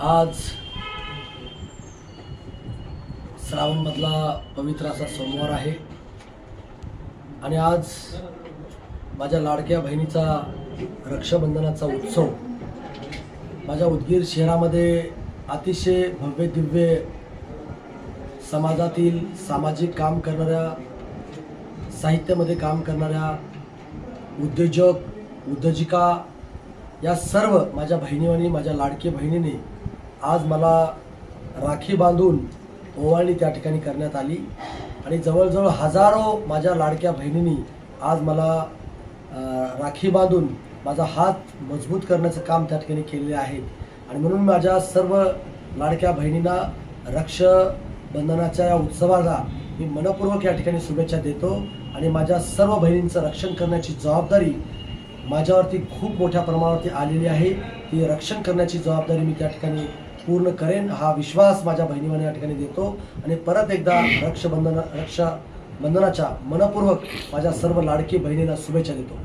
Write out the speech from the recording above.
आज श्रावणमधला पवित्र असा सोमवार आहे. आणि आज माझ्या लाडक्या बहिणीचा रक्षाबंधनाचा उत्सव. माझ्या उदगीर शहरामध्ये अतिशय भव्य दिव्य समाजातील सामाजिक काम करणाऱ्या साहित्यामध्ये काम करणाऱ्या उद्योजक उद्योजिका या सर्व माझ्या बहिणीवानी माझ्या लाडकी बहिणीने आज मला राखी बांधून ओवाळणी त्या ठिकाणी करण्यात आली. आणि जवळजवळ हजारो माझ्या लाडक्या बहिणींनी आज मला राखी बांधून माझा हात मजबूत करण्याचं काम त्या ठिकाणी केलेले आहे. आणि म्हणून माझ्या सर्व लाडक्या बहिणींना रक्षाबंधनाच्या या उत्सवाला मी मनपूर्वक या ठिकाणी शुभेच्छा देतो. आणि माझ्या सर्व बहिणींचं रक्षण करण्याची जबाबदारी माझ्यावरती खूप मोठ्या प्रमाणावरती आलेली आहे. ती रक्षण करण्याची जबाबदारी मी त्या ठिकाणी पूर्ण करेन हा विश्वास माझ्या बहिणीमध्ये या ठिकाणी देतो. आणि परत एकदा रक्षाबंधन रक्षाबंधनाच्या मनपूर्वक माझ्या सर्व लाडकी बहिणींना शुभेच्छा देतो.